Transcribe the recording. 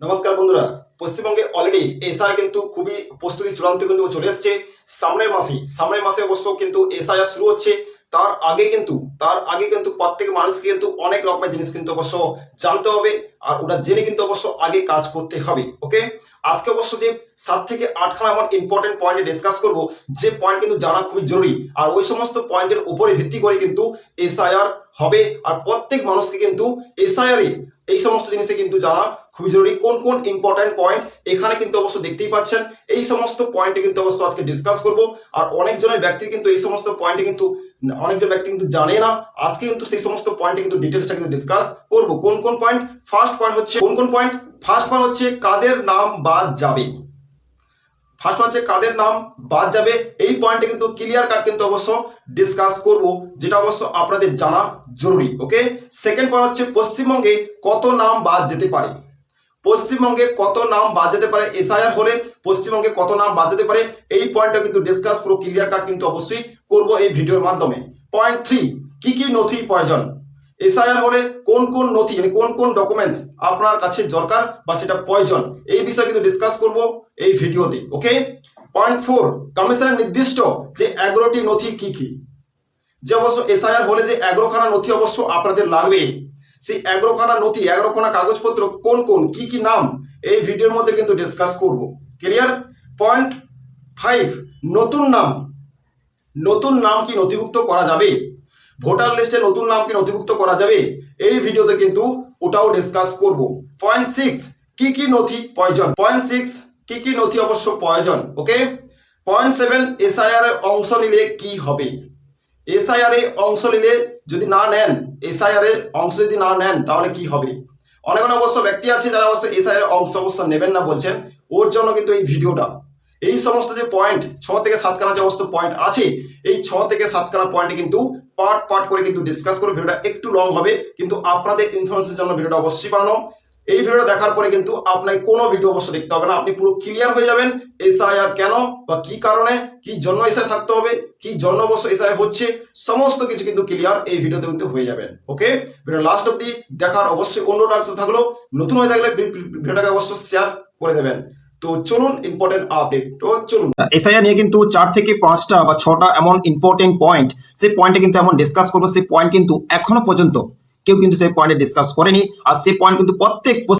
নমস্কার বন্ধুরা, পশ্চিমবঙ্গে অলরেডি এসআই কিন্তু খুবই প্রস্তুতি চূড়ান্ত কিন্তু চলে এসছে। সামনের মাসে সামনের মাসে অবশ্য কিন্তু এসআইআর শুরু হচ্ছে। তার আগে কিন্তু, তার আগে কিন্তু প্রত্যেক মানুষকে কিন্তু অনেক রকমের জিনিস কিন্তু অবশ্য জানতে হবে আর ওটা জেনে কিন্তু অবশ্য আগে কাজ করতে হবে ওকে আজকে অবশ্য যে সাত থেকে আটখানা আমার ইম্পর্টেন্ট পয়েন্টে ডিসকাস করব, যে পয়েন্ট কিন্তু জানা খুবই জরুরি। আর ওই সমস্ত পয়েন্টের উপরে ভিত্তি করে কিন্তু এসআইআর হবে আর প্রত্যেক মানুষকে কিন্তু এসআইআর এই সমস্ত জিনিসে কিন্তু জানা খুবই জরুরি। কোন কোন ইম্পর্টেন্ট পয়েন্ট এখানে কিন্তু অবশ্য দেখতেই পাচ্ছেন, এই সমস্ত পয়েন্টে কিন্তু অবশ্য আজকে ডিসকাস করব। আর অনেকজনের ব্যক্তি কিন্তু এই সমস্ত পয়েন্টে কিন্তু অনেকজন ব্যক্তি কিন্তু জানে না। আজকে কিন্তু সেই সমস্ত পয়েন্টে কিন্তু ডিটেলসটা কিন্তু ডিসকাস করব। কোন কোন পয়েন্ট ফার্স্ট পয়েন্ট হচ্ছে, কোন কোন পয়েন্ট ফার্স্ট পয়েন্ট হচ্ছে কাদের নাম বাদ যাবে? ফার্স্ট হচ্ছে কাদের নাম বাদ যাবে? এই পয়েন্টে কিন্তু ক্লিয়ার কাট কিন্তু অবশ্য ডিসকাস করব, যেটা অবশ্য আপনাদের জানা জরুরি ওকে সেকেন্ড পয়েন্ট হচ্ছে পশ্চিমবঙ্গে কত নাম বাদ যেতে পারে? পশ্চিমবঙ্গে কত নাম বাদ যেতে পারে এসআইআর হলে পশ্চিমবঙ্গে কত নাম বাদ যেতে পারে? এই পয়েন্টটা কিন্তু ডিসকাস পুরো ক্লিয়ার কাট কিন্তু অবশ্যই করব এই ভিডিওর মাধ্যমে। পয়েন্ট থ্রি কি কি নথি প্রয়োজন? এসআইআর হলে কোন কোন নথি মানে কোন কোন ডকুমেন্টস আপনার কাছে দরকার বা সেটা প্রয়োজন? এই বিষয়ে কিন্তু ডিসকাস করব এই ভিডিওতে ওকে পয়েন্ট ফোর কমিশনের নির্দিষ্ট যে এগারোটি নথি কি কি? যে অবশ্য এসআইআর হলে যে এগারোখানা নথি অবশ্য আপনাদের লাগবে সেই এগারোখানা নথি, এগারোখানা কাগজপত্র, কোন কোন, কি কি নাম, এই ভিডিওর মধ্যে কিন্তু ডিসকাস করব। ক্লিয়ার পয়েন্ট ফাইভ নতুন নাম। নতুন নাম কি নথিভুক্ত করা যাবে? ভোটার লিস্টে নতুন নাম কি নথিভুক্ত করা যাবে? এই ভিডিওতে কিন্তু ওটাও ডিসকাস করব। পয়েন্ট সিক্স কি কি নথি প্রয়োজন? পয়েন্ট সিক্স কি কি নথি অবশ্য প্রয়োজন? ওকে পয়েন্ট সেভেন এসআইআর অংশ নিলে কি হবে? এসআইআর এ অংশ নিলে যদি না নেন এসআইআর এর অংশ যদি না নেন, তাহলে কি হবে? অনেক অনেক অবশ্য ব্যক্তি আছে যারা অবশ্য এসআইআর এর অংশ অবশ্য নেবেন না বলছেন। ওর জন্য কিন্তু এই ভিডিওটা। এই সমস্ত যে পয়েন্ট ছ থেকে সাতখানা যে অবস্থ পয়েন্ট আছে, এই ছ থেকে সাতখানা পয়েন্টে কিন্তু পার্ট পার্ট করে কিন্তু ডিসকাস করে ভিডিওটা একটু লং হবে। কিন্তু আপনাদের ইনফরমেশনের জন্য ভিডিওটা অবশ্যই বানানো। এই ভিডিওটা দেখার পরে কিন্তু আপনাকে কোনো ভিডিও অবশ্য দেখতে হবে না। আপনি পুরো ক্লিয়ার হয়ে যাবেন এসআইআর কেন বা কি কারণে, কি জন্য এসআই থাকতে হবে, কি জন্য অবশ্য এসআই হচ্ছে, সমস্ত কিছু কিন্তু ক্লিয়ার এই ভিডিওতে কিন্তু হয়ে যাবেন। ওকে ভিডিও লাস্ট অব্দি দেখার অবশ্যই অনুরোধ থাকল। নতুন হয়ে থাকলে ভিডিওটাকে অবশ্যই শেয়ার করে দেবেন। তো চলুন ইম্পর্টেন্ট আপডেট চলুন। এসআইআর নিয়ে কিন্তু চার থেকে পাঁচটা বা ছটা এমন ইম্পর্টেন্ট পয়েন্ট সেই পয়েন্টে কিন্তু এমন ডিসকাস করব। সেই পয়েন্ট কিন্তু এখনও পর্যন্ত কেউ কিন্তু সেই পয়েন্টে ডিসকাস করেনি। আর সেই পয়েন্ট কিন্তু প্রত্যেক